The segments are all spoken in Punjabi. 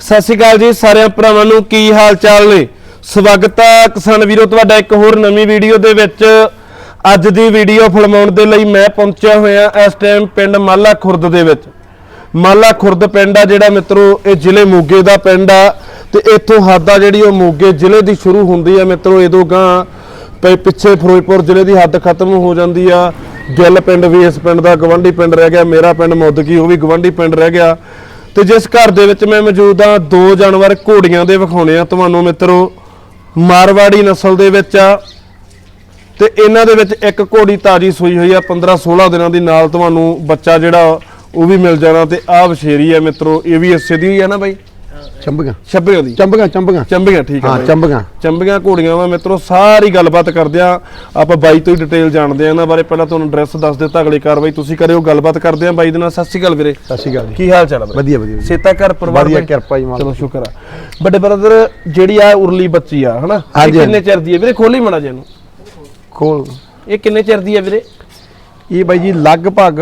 ਸਤਿ ਸ਼੍ਰੀ ਅਕਾਲ ਜੀ ਸਾਰਿਆਂ ਭਰਾਵਾਂ ਨੂੰ, ਕੀ ਹਾਲ ਚਾਲ ਨੇ? ਸਵਾਗਤ ਹੈ ਕਿਸਾਨ ਵੀਰੋ, ਤੁਹਾਡਾ ਇੱਕ ਹੋਰ ਨਵੀਂ ਵੀਡੀਓ ਦੇ ਵਿੱਚ। ਅੱਜ ਦੀ ਵੀਡੀਓ ਫਿਲਮਾਉਣ ਦੇ ਲਈ ਮੈਂ ਪਹੁੰਚਿਆ ਹੋਇਆ ਇਸ ਟਾਈਮ ਪਿੰਡ ਮਾਲਾ ਖੁਰਦ ਦੇ ਵਿੱਚ। ਮਾਲਾ ਖੁਰਦ ਪਿੰਡ ਆ ਜਿਹੜਾ ਮਿੱਤਰੋ, ਇਹ ਜ਼ਿਲ੍ਹੇ ਮੋਗੇ ਦਾ ਪਿੰਡ ਆ ਤੇ ਇੱਥੋਂ ਹੱਦ ਆ ਜਿਹੜੀ ਉਹ ਮੋਗੇ ਜ਼ਿਲ੍ਹੇ ਦੀ ਸ਼ੁਰੂ ਹੁੰਦੀ ਆ ਮਿੱਤਰੋ ਇਹਦੋਂ ਗਾਂ ਪਈ ਪਿੱਛੇ ਫਿਰੋਜ਼ਪੁਰ ਜ਼ਿਲ੍ਹੇ ਦੀ ਹੱਦ ਖਤਮ ਹੋ ਜਾਂਦੀ ਆ। ਗਿੱਲ ਪਿੰਡ ਵੀ ਇਸ ਪਿੰਡ ਦਾ, ਗਵੰਡੀ ਪਿੰਡ ਰਹਿ ਗਿਆ, ਮੇਰਾ ਪਿੰਡ ਮੁੱਦਕੀ, ਉਹ ਵੀ ਗਵੰਡੀ ਪਿੰਡ ਰਹਿ ਗਿਆ। ਤੇ ਜਿਸ ਘਰ ਦੇ ਵਿੱਚ ਮੈਂ ਮੌਜੂਦ ਆ ਦੋ ਜਾਨਵਰ ਘੋੜੀਆਂ ਦੇ ਵਿਖਾਉਣੇ ਆ ਤੁਹਾਨੂੰ ਮਿੱਤਰੋ। ਮਾਰਵਾੜੀ ਨਸਲ ਦੇ ਵਿੱਚ ਆ ਤੇ ਇਹਨਾਂ ਦੇ ਵਿੱਚ ਇੱਕ ਘੋੜੀ ਤਾਜੀ ਸੂਈ ਹੋਈ ਆ 15 16 ਦਿਨਾਂ ਦੀ ਨਾਲ ਤੁਹਾਨੂੰ ਬੱਚਾ ਜਿਹੜਾ ਉਹ ਵੀ ਮਿਲ ਜਾਣਾ ਤੇ ਆਹ ਵਛੇਰੀ ਆ ਮਿੱਤਰੋ, ਇਹ ਵੀ ਇਸੇ ਦੀ ਹੀ ਆ ਨਾ ਬਾਈ? ਚੰਬੀਆਂ। ਛੱਬਿਆਂ ਦੀ। ਚੰਬੀਆਂ ਚੰਬੀਆਂ। ਚੰਬੀਆਂ ਠੀਕ ਹਾਂ ਬਾਈ। ਚੰਬੀਆਂ। ਚੰਬੀਆਂ ਘੋੜੀਆਂ ਵਾ ਮਿੱਤਰੋ ਸਾਰੀ ਗੱਲਬਾਤ ਕਰਦੇ ਆ। ਆਪਾਂ ਬਾਈ ਤੋਂ ਹੀ ਡਿਟੇਲ ਜਾਣਦੇ ਆ। ਇਹਨਾਂ ਬਾਰੇ ਪਹਿਲਾਂ ਤੁਹਾਨੂੰ ਐਡਰੈਸ ਦੱਸ ਦਿੱਤਾ ਅਗਲੀ ਕਾਰਵਾਈ ਤੁਸੀਂ ਕਰਿਓ ਗੱਲਬਾਤ ਕਰਦੇ ਆ ਬਾਈ ਦੇ ਨਾਲ। ਸਤਿ ਸ਼੍ਰੀ ਅਕਾਲ ਵੀਰੇ। ਸਤਿ ਸ਼੍ਰੀ ਅਕਾਲ ਜੀ। ਕੀ ਹਾਲ ਚਾਲ ਵੀਰੇ ਵਧੀਆ ਵਧੀਆ। ਸੇਤਾ ਘਰ ਪਰਿਵਾਰ ਵਧੀਆ ਬਾਈ? ਕਿਰਪਾ ਜੀ ਮਾਲਕ ਚਲੋ ਸ਼ੁਕਰ ਆ। ਵੱਡੇ ਬ੍ਰਦਰ ਜਿਹੜੀ ਆ ਉਰਲੀ ਬੱਚੀ ਆ ਹਨਾ? ਇਹ ਹਾਂਜੀ, ਕਿੰਨੇ ਚਿਰ ਦੀ ਹੈ ਵੀਰੇ ਖੋਲੀ ਮੜਾ ਜੇ ਨੂੰ ਕੋਲ ਇਹ ਕਿੰਨੇ ਚਿਰ ਦੀ ਹੈ ਵੀਰੇ? ਇਹ ਬਾਈ ਜੀ ਲਗਭਗ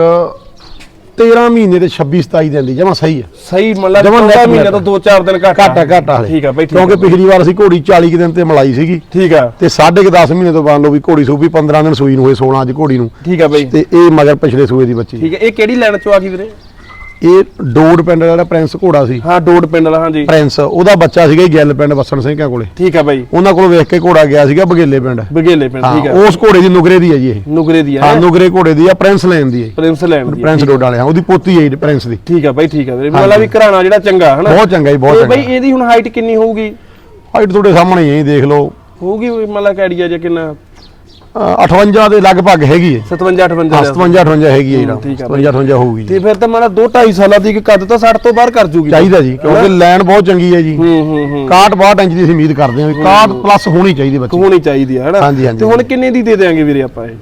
13 ਮਹੀਨੇ ਤੇ 26 27 ਦਿਨ ਦੀ ਜਮਾ ਸਹੀ ਹੈ। ਸਹੀ ਮਤਲਬ ਜਮਾਂ net ਮਹੀਨੇ ਤੋਂ 2-4 ਦਿਨ ਘੱਟ ਘਾਟਾ ਘਾਟਾ ਠੀਕ ਆ ਬਾਈ ਠੀਕ ਕਿਉਂਕਿ ਆ। ਪਿਛਲੀ ਵਾਰ ਅਸੀਂ ਘੋੜੀ 40 ਕੁ ਦਿਨ ਤੇ ਮਲਾਈ ਸੀਗੀ। ਠੀਕ ਆ। ਤੇ ਸਾਢੇ ਕੁ 10 ਮਹੀਨੇ ਤੋਂ ਬਾਅਦ ਲੋ ਵੀ ਘੋੜੀ ਸੂਪੀ 15 ਦਿਨ ਸੂਈ ਨੂੰ ਹੋਏ 16 ਅੱਜ ਘੋੜੀ ਨੂੰ। ਠੀਕ ਆ ਬਾਈ। ਤੇ ਇਹ ਮਗਰ ਪਿਛਲੇ ਸੂਏ ਦੀ ਬੱਚੀ। ਠੀਕ ਹੈ ਇਹ ਕਿਹੜੀ ਲਾਈਨ ਚੋਂ ਆ ਗਈ ਵੀਰੇ? ਇਹ ਡੋਡ ਪਿੰਡ ਦਾ ਜਿਹੜਾ ਪ੍ਰਿੰਸ ਘੋੜਾ ਸੀ। ਹਾਂ ਡੋਡ ਪਿੰਡ ਵਾਲਾ ਹਾਂਜੀ। ਪ੍ਰਿੰਸ ਉਹਦਾ ਬੱਚਾ ਸੀਗਾ ਜੀ ਗਿੱਲ ਪਿੰਡ ਵਸਣ ਸਿੰਘਾਂ ਕੋਲੇ। ਠੀਕ ਆ ਬਾਈ। ਉਹਨਾਂ ਕੋਲ ਵੇਖ ਕੇ ਘੋੜਾ ਗਿਆ ਸੀਗਾ ਬਗੇਲੇ ਪਿੰਡ। ਬਗੇਲੇ ਪਿੰਡ ਹਾਂ ਠੀਕ ਆ। ਉਸ ਘੋੜੇ ਦੀ ਨੁਗਰੇ ਦੀ ਹੈ ਜੀ ਇਹ। ਨੁਗਰੇ ਦੀ ਹਾਂ ਹੈ? ਨੁਗਰੇ ਘੋੜੇ ਦੀ ਆ ਪ੍ਰਿੰਸ ਲੈਣ ਦੀ ਹੈ ਪ੍ਰਿੰਸ ਲੈਂਡ ਦੀ ਹੈ। ਪ੍ਰਿੰਸ ਡੋਡ ਵਾਲਿਆਂ ਉਹਦੀ ਪੋਤੀ ਹੈ ਪ੍ਰਿੰਸ ਦੀ। ਠੀਕ ਆ ਬਾਈ ਠੀਕ ਆ ਵੀਰੇ। ਮਤਲਬ ਵੀ ਘਰਾਣਾ ਜਿਹੜਾ ਚੰਗਾ ਹਨਾ? ਬਹੁਤ ਚੰਗਾ ਜੀ ਬਹੁਤ ਚੰਗਾ ਬਾਈ ਇਹਦੀ ਹੁਣ ਹਾਈਟ ਕਿੰਨੀ ਹੋਊਗੀ? ਹਾਈਟ ਤੁਹਾਡੇ ਸਾਹਮਣੇ ਹੀ ਹੈ ਦੇਖ ਲਓ। ਹੋਊਗੀ ਮਤਲਬ ਕਿ ਆਈਡੀਆ ਜੇ ਕਿੰਨਾ? 58 ਦੇ ਲਗਭਗ ਹੈਗੀ ਹੈ। 57 58 ਹਾਂ ਦਾ 57 58 ਹੈਗੀ ਹੈ ਜਿਹੜਾ। ਠੀਕ ਆ 57 58 ਹੋਊਗੀ ਜੀ। ਤੇ ਫਿਰ ਤਾਂ ਮਤਲਬ 2 2.5 ਸਾਲਾਂ ਦੀ ਕੱਦ ਤਾਂ 60 ਤੋਂ ਬਾਹਰ ਕਰ ਜੂਗੀ। ਚਾਹੀਦਾ ਜੀ ਕਿਉਂਕਿ ਲੈਣ ਬਹੁਤ ਚੰਗੀ ਹੈ ਜੀ। ਹੂੰ ਹੂੰ ਹੂੰ। 61 62 ਇੰਚ ਦੀ ਅਸੀਂ ਉਮੀਦ ਕਰਦੇ ਹਾਂ ਵੀ 61 ਪਲੱਸ ਹੋਣੀ ਚਾਹੀਦੀ ਬੱਚੀ। ਹੋਣੀ ਚਾਹੀਦੀ ਹੈ ਹਨਾ। ਤੇ ਹੁਣ ਕਿੰਨੇ ਦੀ ਦੇ ਦੇਾਂਗੇ ਵੀਰੇ ਆਪਾਂ ਇਹ?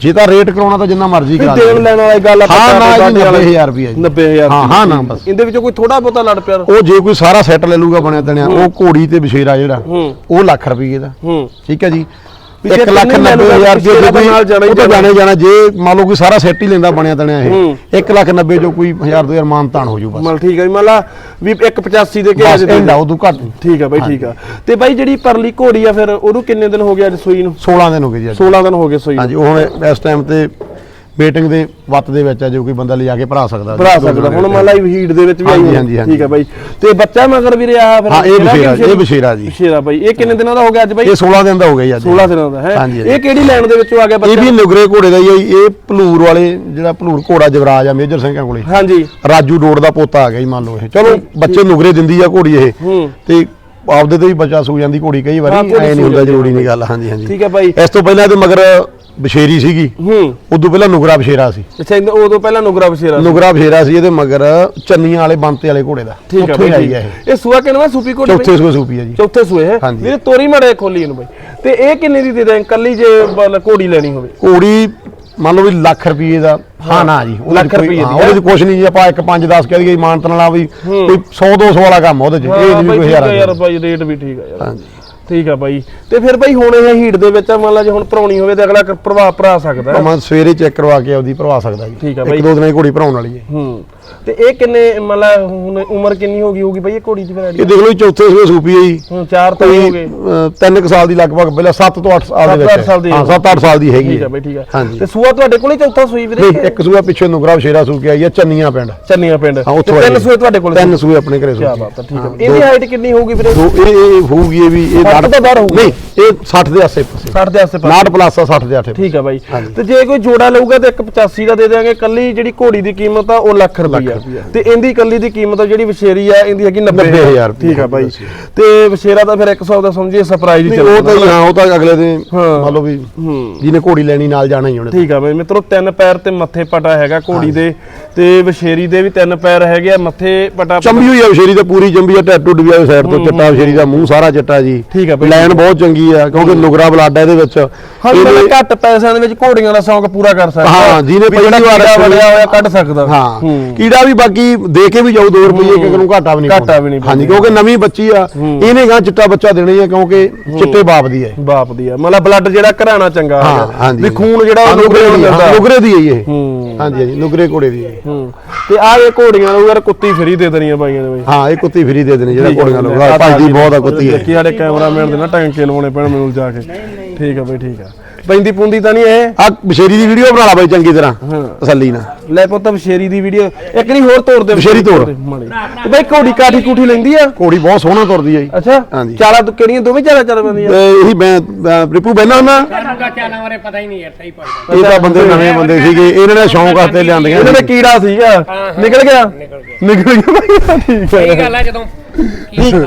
ਜੇ ਤਾਂ ਰੇਟ ਕਰਾਉਣਾ ਤਾਂ ਜਿੰਨਾ ਮਰਜ਼ੀ ਕਰਾ ਦੇਣ ਦਿਓ ਲੈਣ ਵਾਲੀ ਗੱਲ ਕਰਦੇ ਜੀ ਹਾਂ। 90000 ਰੁਪਏ ਜੀ। 90000 ਹਾਂ, ਹਾਂ, ਨਾ ਬਸ। ਇਹਦੇ ਵਿੱਚੋਂ ਕੋਈ ਥੋੜਾ ਬਹੁਤਾ ਲੜ ਪਿਆ। ਉਹ ਜੇ ਕੋਈ ਸਾਰਾ ਸੈੱਟ ਲੈ ਲੂਗਾ ਬਣਿਆ ਤਣਿਆ ਉਹ ਘੋੜੀ ਤੇ ਬਸ਼ੇਰਾ ਜਿਹੜਾ ਉਹ ਲੱਖ ਰੁਪਏ ਦਾ। ਠੀਕ ਹੈ ਜੇ। 1 ਲੱਖ ਤਿੰਨੇ ਲੈ ਲੂਗਾ 90000 ਬਸ਼ੇਰਾ ਰੁਪਏ ਤਾਂ ਨਾਲ ਜਾਣਾ ਹੀ ਉਹ ਤਾਂ ਜਾਣਾ। ਜਾਣੇ ਜਾਣਾ ਜੇ ਮੰਨ ਲਓ ਕੋਈ ਸਾਰਾ ਸੈੱਟ ਹੀ ਲੈਂਦਾ ਬਣਿਆ ਤਣਿਆ ਹੂੰ। ਇਹ 1 ਲੱਖ 90 ਜੋ ਕੋਈ 1000 2000 ਮਾਨ ਤਾਨ ਹੋ ਜੂ ਬਸ। ਮਲ ਠੀਕ ਹੈ ਜੀ ਮਲਾ ਵੀ 185 ਦੇ ਕੇ ਘੱਟ। ਠੀਕ ਆ ਬਾਈ ਠੀਕ ਆ। ਤੇ ਬਾਈ ਜਿਹੜੀ ਪਰਲੀ ਘੋੜੀ ਆ ਫਿਰ ਉਹਨੂੰ ਕਿੰਨੇ ਦਿਨ ਹੋ ਗਏ ਅੱਜ ਸੂਈ ਨੂੰ? 16 ਦਿਨ ਹੋ ਗਏ ਜੀ ਅੱਜ। 16 ਦਿਨ ਹੋ ਗਏ ਸੂਈ ਨੂੰ। ਹਾਂਜੀ ਉਹ ਹੁਣ ਇਸ ਟਾਈਮ ਤੇ ਮੀਟਿੰਗ ਦੇ ਵੱਤ ਦੇ ਵਿੱਚ ਆ ਜੋ ਕੋਈ ਬੰਦਾ ਲਿਜਾ ਕੇ ਭਰਾ ਸਕਦਾ। ਭਰਾ ਸਕਦਾ। ਹੁਣ ਮਲਾ ਹੀਟ ਦੇ ਵਿੱਚ ਵੀ ਆਈ ਹਾਂਜੀ। ਠੀਕ ਆ ਬਾਈ। ਤੇ ਬੱਚਾ ਮਗਰ ਵੀਰੇ ਆ ਫਿਰ ਹਾਂ, ਇਹ ਕਿਹੜਾ ਬਸ਼ੇਰਾ- ਇਹ ਬਸ਼ੇਰਾ ਜੀ। ਬਸ਼ੇਰਾ ਬਾਈ। ਇਹ ਕਿੰਨੇ ਦਿਨਾਂ ਦਾ ਹੋ ਗਿਆ ਅੱਜ ਬਾਈ? ਇਹ 16 ਦਿਨ ਦਾ ਹੋ ਗਿਆ ਜੀ ਅੱਜ। 16 ਦਿਨਾਂ ਦਾ ਹੈ? ਹਾਂਜੀ, ਹਾਂਜੀ। ਇਹ ਕਿਹੜੀ ਲਾਈਨ ਦੇ ਵਿੱਚੋਂ ਆ ਗਿਆ ਇਹ ਬੱਚਾ ਵੀ ਨੁਗਰੇ ਘੋੜੇ ਦਾ ਹੀ ਆ ਜੀ, ਇਹ ਭਲੂਰ ਵਾਲੇ ਜਿਹੜਾ ਭਲੂਰ ਘੋੜਾ ਜਵਰਾਜ ਆ ਮੇਜਰ ਸਿੰਘਾਂ ਕੋਲੇ। ਹਾਂਜੀ। ਰਾਜੂ ਡੋੜ ਦਾ ਪੋਤਾ ਆ ਗਿਆ ਜੀ ਮੰਨ ਲਓ ਇਹ। ਚਲੋ ਬੱਚੇ ਨੁਗਰੇ ਦਿੰਦੀ ਆ ਘੋੜੀ ਇਹ। ਹੂੰ। ਤੇ ਆਪਦੇ ਤੇ ਵੀ ਬੱਚਾ ਸੂ ਜਾਂਦੀ ਘੋੜੀ ਕਈ ਹਾਂ, ਵਾਰੀ ਘੋੜੀ ਐ ਸੂ ਨਹੀਂ ਹੁੰਦਾ ਜਾਂਦੀ ਜ਼ਰੂਰੀ ਨਹੀਂ ਗੱਲ। ਹਾਂਜੀ ਹਾਂਜੀ। ਠੀਕ ਹੈ ਬਾਈ। ਇਸ ਤੋਂ ਪਹਿਲਾਂ ਤੇ ਮਗਰ ਬਸ਼ੇਰੀ ਸੀਗੀ। ਹੂੰ। ਉਦੋਂ ਪਹਿਲਾਂ ਨੁਗਰਾ ਬਸ਼ੇਰਾ ਸੀ। ਅੱਛਾ ਇਹਦੇ- ਉਦੋਂ ਪਹਿਲਾਂ ਨੁਗਰਾ ਬਸ਼ੇਰਾ ਸੀ। ਨੁਗਰਾ ਬਸ਼ੇਰਾ ਸੀ ਇਹਦੇ ਮਗਰ ਚੰਨੀਆਂ ਵਾਲੇ ਬੰਤੇ ਵਾਲੇ ਘੋੜੇ ਦਾ। ਠੀਕ ਆ ਉੱਥੋਂ ਹੀ ਬਾਈ ਆਈ। ਆ ਇਹ। ਇਹ ਸੂਆ ਕਿਨਵਾ ਸੂਪੀ ਘੋੜੀ ਚੌਥੇ ਸੂਏ ਸੂਪੀ ਆ ਜੀ। ਚੌਥੇ ਸੂਏ ਹੈ? ਹਾਂਜੀ। ਵੀਰੇ ਤੋਰੀ ਮੜੇ ਖੋਲੀ ਇਹਨੂੰ ਬਾਈ। ਤੇ ਇਹ ਕਿੰਨੇ ਦੀ ਦੇ ਦੇ? ਕੱਲੀ ਜੇ ਬਲ ਘੋੜੀ ਲੈਣੀ ਹੋਵੇ। ਘੋੜੀ ਮੰਨ ਲਓ ਵੀ ਲੱਖ ਰੁਪਏ ਦਾ ਹਾਂ ਨਾ ਜੀ ਉਹਦੇ ਲੱਖ ਰੁਪਈਏ ਦੀ ਹਾਂ, ਹੈ। ਉਹਦੇ ਚ ਕੁਝ ਨਹੀਂ ਜੀ ਆਪਾਂ 1 5 10 ਕਹਿ ਦਈਏ ਮਾਨਤਨ ਵਾਲਾ ਵੀ ਕੋਈ 100 200 ਵਾਲਾ ਕੰਮ ਆ ਉਹਦੇ ਚ। ਇਹ ਹਾਂ ਨਹੀਂ ਕੋਈ ਆ ਹਜ਼ਾਰ ਯਾਰ ਬਾਈ ਰੇਟ ਵੀ ਠੀਕ ਆ ਯਾਰ। ਹਾਂਜੀ। ਠੀਕ ਆ ਬਾਈ। ਤੇ ਫਿਰ ਬਾਈ ਹੁਣ ਇਹ ਹੀਟ ਦੇ ਵਿੱਚ ਆ, ਮੰਨ ਲਾ ਜੇ ਹੁਣ ਭਰਾਉਣੀ ਹੋਵੇ ਤੇ ਅਗਲਾ ਪ੍ਰਭਾਵ ਭਰਾ ਸਕਦਾ ਹੈ। ਭਾਵੇਂ ਸਵੇਰੇ ਚੈੱਕ ਕਰਵਾ ਕੇ ਆਪਦੀ ਭਰਵਾ ਸਕਦਾ ਜੀ। ਠੀਕ ਆ ਇੱਕ ਬਾਈ। ਦੋ ਦਿਨਾਂ ਦੀ ਘੋੜੀ ਭਰਾਉਣ ਵਾਲੀ ਹੈ। ਹੂੰ। ਤੇ ਇਹ ਕਿੰਨੇ ਮੰਨ ਲਾ ਹੁਣ ਉਮਰ ਕਿੰਨੀ ਹੋ ਗਈ ਹੋਗੀ ਬਾਈ ਇਹ ਘੋੜੀ ਦੀ ਫਿਰ ਇਹ ਦੇਖ ਲਓ ਚੌਥੇ ਸੂਏ ਸੂਪੀ ਹੈ ਜੀ। ਹੁਣ ਚਾਰ ਤਾਂ ਹੀ ਹੋ ਗਏ। 3 ਕੁ ਸਾਲ ਦੀ ਲਗਭਗ ਪਹਿਲਾਂ 7 ਤੋਂ 8 ਸਾਲ ਦੇ ਵਿੱਚ ਹਾਂ। ਹੈ। 7 8 ਸਾਲ ਦੀ ਹੈਗੀ ਠੀਕ ਆ ਹੈ। ਬਾਈ ਠੀਕ ਆ। ਤੇ ਸੂਆ ਤੁਹਾਡੇ ਕੋਲੇ ਚੌਥਾ ਸੂਈ ਵੀਰੇ? ਇੱਕ ਸੂਆ ਪਿੱਛੇ ਨੁਗਰਾ ਸ਼ੇਰਾ ਸੂ ਕੇ ਆਈ ਹੈ ਚੰਨੀਆਂ ਪਿੰਡ। ਚੰਨੀਆਂ ਪਿੰਡ। ਹਾਂ ਉੱਥੋਂ ਤਿੰਨ ਆਈ ਹੈ। ਸੂਏ ਤੁਹਾਡੇ ਕੋਲੇ ਤਿੰਨ ਸੂਏ ਆਪਣੇ ਘਰੇ ਕੀ ਸੂ ਬਾਤ ਆ ਠੀਕ ਆ ਇਹਦੀ ਹਾਈਟ ਕਿੰਨੀ ਹੋਊਗੀ ਵੀਰੇ? ਦੋ ਇਹ ਇਹ ਹੋਊਗੀ ਇਹ ਵੀ ਇਹ ਤੋਂ ਬਾਹਰ ਹੋਊਗੀ। ਨਹੀਂ ਇਹ 60 ਦੇ ਆਸੇ ਪਾਸੇ। 60 ਦੇ ਆਸੇ ਪਾਸੇ। 59 ਪਲੱਸ ਆ 60 ਦੇ ਆਸੇ ਠੀਕ ਆ ਬਾਈ। ਤੇ ਜੇ ਕੋਈ ਜੋੜਾ ਲਊਗਾ ਤੇ 185 ਦਾ ਦੇ ਦੇਾਂਗੇ ਕੱਲੀ ਜਿਹੜੀ ਘੋੜੀ ਦੀ ਕੀਮਤ ਆ ਉਹ ਲੱਖ ਰੁਪਈਆ। ਤੇ ਇਹਦੀ ਕੱਲੀ ਦੀ ਕੀਮਤ ਆ ਜਿਹੜੀ ਵਿਸ਼ੇਰੀ ਆ ਇਹਦੀ ਹੈਗੀ 90000 90,000 ਰੁਪਈਆ। ਠੀਕ ਆ ਬਾਈ। ਤੇ ਵਿਸ਼ੇਰਾ ਤਾਂ ਫਿਰ 100 ਦਾ ਸਮਝੀਏ ਸਰਪ੍ਰਾਈਜ਼ ਹੀ ਨਹੀਂ, ਉਹ ਤਾਂ ਹਾਂ ਉਹ ਤਾਂ ਅਗਲੇ ਦੇ। ਮੰਨ ਲਓ ਵੀ ਜਿਹਨੇ ਘੋੜੀ ਲੈਣੀ ਨਾਲ ਜਾਣਾ ਹੀ ਉਹਨੇ ਠੀਕ ਆ ਬਈ। ਮਿੱਤਰੋ ਤਿੰਨ ਪੈਰ ਤੇ ਮੱਥੇ ਪਟਾ ਹੈਗਾ ਘੋੜੀ ਦੇ। ਤੇ ਵਿਸ਼ੇਰੀ ਦੇ ਵੀ ਤਿੰਨ ਪੈਰ ਹੈਗੇ ਆ ਮੱਥੇ ਪਟਾ ਚੰਬੀ ਹੋਈ ਆ ਸ਼ੇਰੀ ਤੇ ਪੂਰੀ ਚੰਬੀ ਆ ਟੈਟੂ ਡਿਆ ਸਾਈਡ ਤੋਂ ਚਿੱਟਾ ਸ਼ੇਰੀ ਦਾ ਮੂੰਹ ਸਾਰਾ ਚਿੱਟਾ ਜੀ। ਠੀਕ ਆ ਬਈ। ਲਾਈਨ ਬਹੁਤ ਚੰਗੀ ਆ ਕਿਉਂਕਿ ਨੁਗਰਾ ਬਲੱਡ ਆ ਇਹਦੇ ਵਿੱਚ। ਹਾਂ ਇਹਦੇ- ਘੱਟ ਪੈਸਿਆਂ ਦੇ ਵਿੱਚ ਘੋੜੀਆਂ ਦਾ ਸ਼ੌਂਕ ਪੂਰਾ ਕਰ ਸਕਦਾ। ਹਾਂ, ਜਿਹਨੇ ਪਹਿਲੀ ਵਾਰ ਵੜਿਆ ਹੋਇਆ ਕੱਢ ਸਕਦਾ। ਹਾਂ। ਹੂੰ। ਕੀੜਾ ਵੀ ਬਾਕੀ ਦੇ ਕੇ ਵੀ ਜਾਊ 2 ਰੁਪਏ ਕਿਸੇ ਨੂੰ ਘਾਟਾ ਵੀ ਨਹੀਂ ਘਾਟਾ। ਵੀ ਨਹੀਂ ਹਾਂਜੀ। ਕਿਉਂਕਿ ਨਵੀਂ ਬੱਚੀ ਆ ਇਹਨੇ ਗਾਂ ਚਿੱਟਾ ਬੱਚਾ ਦੇਣਾ ਹੀ ਆ ਕਿਉਂਕਿ ਚਿੱਟੇ ਬਾਪ ਦੀ ਹੈ ਬਾਪ ਦੀ ਆ। ਮਤਲਬ ਬਲੱਡ ਜਿਹੜਾ ਘਰਾਣਾ ਚੰਗਾ ਹਾਂ ਹੈਗਾ ਹਾਂਜੀ ਵੀ ਖੂਨ ਜਿਹੜਾ ਉਹ ਨੁਗਰੇ ਦੀ ਹਾਂ, ਹੈ ਇਹ। ਹੂੰ ਹਾਂਜੀ ਹਾਂਜੀ ਨੁਗਰੇ ਘੋੜੇ ਦੀ। ਜੀ। ਹੂੰ ਤੇ ਆ ਇਹ ਘੋੜੀਆਂ ਨੂੰ ਯਾਰ ਕੁੱਤੀ ਫਰੀ ਦੇ ਦੇਣੀਆਂ ਬਾਈਆਂ ਨੇ ਬਈ। ਹਾਂ ਇਹ ਕੁੱਤੀ ਫਰੀ ਦੇ ਦੇਣੀ ਜਿਹੜਾ ਘੋੜੀਆਂ ਲੋਗਾ ਭੱਜਦੀ ਬਹੁਤ ਆ ਕੁੱਤੀ ਇਹ। ਦੇਖੀ ਸਾਡੇ ਕੈਮਰਾਮੈਨ ਦੇ ਨਾ ਟੈਂਕੇ ਲਵਾਉਣੇ ਪੈਣ ਮੈਨੂੰ ਜਾ ਕੇ। ਠੀਕ ਆ ਬਈ ਠੀਕ ਆ। ਪੈਂਦੀ ਪੁੰਦੀ ਤਾਂ ਨਹੀਂ ਇਹ। ਆ ਬਸ਼ੇਰੀ ਦੀ ਵੀਡੀਓ ਬਣਾ ਲਾ ਬਾਈ ਚੰਗੀ ਤਰ੍ਹਾਂ ਤਸੱਲੀ ਨਾਲ। ਲੈ ਪੁੱਤ ਬਸ਼ੇਰੀ ਦੀ ਵੀਡੀਓ ਇੱਕ ਨਹੀਂ ਹੋਰ ਤੋੜ ਦੇ। ਬਸ਼ੇਰੀ ਤੋੜ। ਬਈ ਘੋੜੀ ਕਾਠੀ ਕੂਠੀ ਲੈਂਦੀ ਆ? ਘੋੜੀ ਬਹੁਤ ਸੋਹਣਾ ਤੁਰਦੀ ਹੈ ਜੀ। ਅੱਛਾ। ਚਾਲਾ ਤੂੰ ਕਿਹੜੀਆਂ ਦੋਵੇਂ ਚਾਲਾ ਚੱਲ ਪੈਂਦੀਆਂ ਤੇ ਇਹੀ ਮੈਂ ਰਿਪੂ ਪਹਿਲਾਂ ਹੁੰਦਾ। ਦਾ ਚਾਲਾਂ ਬਾਰੇ ਪਤਾ ਹੀ ਨਹੀਂ ਯਾਰ ਸਹੀ ਪੜਦਾ ਇਹ ਤਾਂ ਬੰਦੇ ਨਵੇਂ ਬੰਦੇ ਸੀਗੇ ਇਹਨਾਂ ਨੇ ਸ਼ੌਂਕ ਵਾਸਤੇ ਲਿਆਂਦੀਆਂ। ਇਹਨਾਂ ਨੇ ਕੀੜਾ ਸੀਗਾ। ਨਿਕਲ ਗਿਆ? ਨਿਕਲ ਗਿਆ। ਬਾਈ। ਠੀਕ ਹੈ ਇਹ ਗੱਲ ਹੈ ਜਦੋਂ।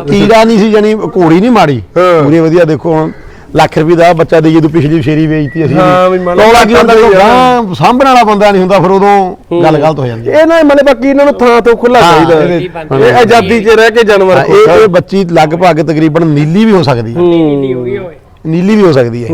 ਕੀੜਾ ਨਹੀਂ ਸੀ ਜਾਨੀ ਘੋੜੀ ਨਹੀਂ ਮਾੜੀ। ਪੂਰੀ ਵਧੀਆ ਦੇਖੋ ਹੁਣ। ਲੱਖ ਰੁਪਏ ਦਾ ਬੱਚਾ ਦੇਈਏ ਤੂੰ ਪਿਛਲੀ ਸ਼ੇਰੀ ਵੇਚਤੀ ਅਸੀਂ। ਹਾਂ ਵੀ ਮੰਨ ਲਓ ਲੱਖ ਦਾ ਸਾਂਭਣ ਵਾਲਾ ਬੰਦਾ ਨਹੀਂ ਹੁੰਦਾ ਫਿਰ ਉਦੋਂ ਗੱਲ ਗਲਤ ਹੋ ਜਾਂਦੀ ਇਹ ਨਾ ਮਨੇ ਬਾਕੀ ਇਹਨਾਂ ਨੂੰ ਥਾਂ ਤੋਂ ਖੁੱਲਾ ਚਾਹੀਦਾ। ਇਹ ਆਜ਼ਾਦੀ 'ਚ ਰਹਿ ਕੇ ਜਾਨਵਰ ਇਹ ਬੱਚੀ ਲਗਭਗ ਤਕਰੀਬਨ ਨੀਲੀ ਵੀ ਹੋ ਸਕਦੀ ਹੈ। ਨੀਲੀ ਵੀ ਹੋ ਸਕਦੀ ਹੈ।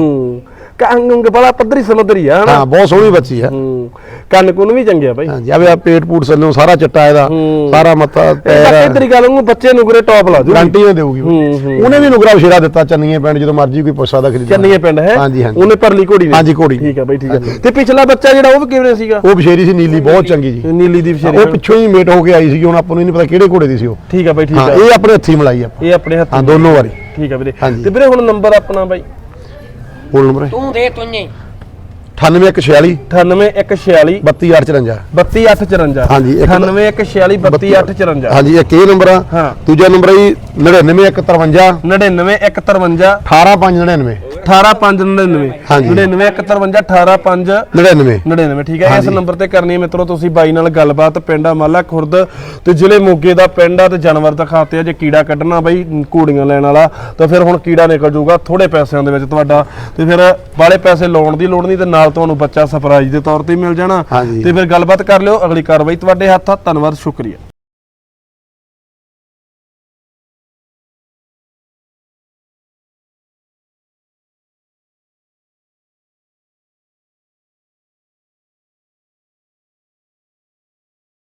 ਕੰਗ ਬੜਾ ਪੱਧਰੀ ਸਮੁੰਦਰੀ ਆ ਹਨਾ? ਹਾਂ ਬਹੁਤ ਸੋਹਣੀ ਬੱਚੀ ਹੈ ਹੂੰ ਕੰਨ ਕੁਨ ਵੀ ਚੰਗੇ ਆ ਬਾਈ। ਹਾਂਜੀ ਆਵੇ ਆ ਪੇਟ ਪੂਟ ਸੱਲੋਂ ਸਾਰਾ ਚਿੱਟਾ ਇਹਦਾ। ਸਾਰਾ ਮੱਥਾ ਇਹ ਪੈਰ ਤੇਰੀ ਗੱਲ ਨੂੰ ਬੱਚੇ ਨੂੰ ਗਰੇ ਟੌਪ ਲਾ ਦੂ ਗਾਰੰਟੀ ਨਾ ਦੇਊਗੀ। ਉਹਨੇ ਵੀ ਨੁਗਰਾ ਵਿਸ਼ੇਰਾ ਦਿੱਤਾ ਚੰਨੀਏ ਪਿੰਡ ਜਦੋਂ ਮਰਜ਼ੀ ਕੋਈ ਪੁੱਛ ਸਕਦਾ ਖਰੀਦ ਚੰਨੀਏ ਪਿੰਡ ਹੈ? ਹਾਂਜੀ, ਹਾਂਜੀ। ਉਹਨੇ ਪਰਲੀ ਘੋੜੀ ਨੇ ਹਾਂਜੀ, ਘੋੜੀ। ਠੀਕ ਆ ਬਾਈ ਠੀਕ ਆ। ਤੇ ਪਿਛਲਾ ਬੱਚਾ ਜਿਹੜਾ ਉਹ ਵੀ ਕਿਵੇਂ ਸੀਗਾ? ਉਹ ਵਿਸ਼ੇਰੀ ਸੀ ਨੀਲੀ ਬਹੁਤ ਚੰਗੀ ਜੀ। ਨੀਲੀ ਦੀ ਵਿਸ਼ੇਰੀ ਉਹ ਪਿੱਛੋਂ ਹੀ ਮੇਟ ਹੋ ਕੇ ਆਈ ਸੀ ਹੁਣ ਆਪਾਂ ਨੂੰ ਨਹੀਂ ਪਤਾ ਕਿਹੜੇ ਘੋੜੇ ਦੀ ਸੀ ਉਹ। ਠੀਕ ਆ ਬਾਈ ਠੀਕ ਆ। ਇਹ ਆਪਣੇ ਹੱਥੀ ਮਲਾਈ ਆਪਾਂ ਇਹ ਆਪਣੇ ਹੱਥ ਹਾਂ ਦੋਨੋਂ ਵਾਰੀ। ਠੀਕ ਆ ਵੀਰੇ। ਤੇ ਵੀਰੇ ਹੁਣ ਨੰਬਰ ਆਪਣਾ ਬਾਈ। ਫੋਨ ਨੰਬਰ ਹੈ? ਤੂੰ ਦੇ ਤੁੰਨੇ। 9846 98146 32854 32854 ਹਾਂਜੀ 98146 32854 ਹਾਂਜੀ ਇੱਕ ਇਹ ਨੰਬਰ ਆ। ਦੂਜਾ ਨੰਬਰ ਹੈ 99153 99153 18599 18599 ਹਾਂਜੀ। 99153 185 99 99 ਠੀਕ ਹੈ? ਇਸ ਹਾਂਜੀ। ਨੰਬਰ ਤੇ ਕਰਨੀ ਹੈ ਮਿੱਤਰੋ ਤੁਸੀਂ ਬਾਈ ਨਾਲ ਗੱਲਬਾਤ ਪਿੰਡ ਖੁਰਦ ਤੇ ਜ਼ਿਲ੍ਹੇ ਮੋਗੇ ਦਾ ਪਿੰਡ ਆ ਤੇ ਜਾਨਵਰ ਦਿਖਾਤੇ ਆ ਜੇ ਕੀੜਾ ਕੱਢਣਾ ਬਾਈ ਘੋੜੀਆਂ ਲੈਣ ਵਾਲਾ ਤਾਂ ਫਿਰ ਹੁਣ ਕੀੜਾ ਨਿਕਲ ਜਾਊਗਾ ਥੋੜੇ ਪੈਸਿਆਂ ਦੇ ਵਿੱਚ ਤੁਹਾਡਾ। ਤੇ ਫਿਰ ਬਾਲੇ ਪੈਸੇ ਲਾਉਣ ਦੀ ਲੋੜ ਨਹੀਂ ਤੇ ਨਾਲ ਤੁਹਾਨੂੰ ਬੱਚਾ ਸਰਪ੍ਰਾਈਜ਼ ਦੇ ਤੌਰ ਤੇ ਮਿਲ ਜਾਣਾ। ਹਾਂਜੀ। ਤੇ ਫਿਰ ਗੱਲਬਾਤ ਕਰ ਲਿਓ ਅਗਲੀ ਕਾਰਵਾਈ ਤੁਹਾਡੇ ਹੱਥ ਆ। ਧੰਨਵਾਦ ਸ਼ੁਕਰੀਆ।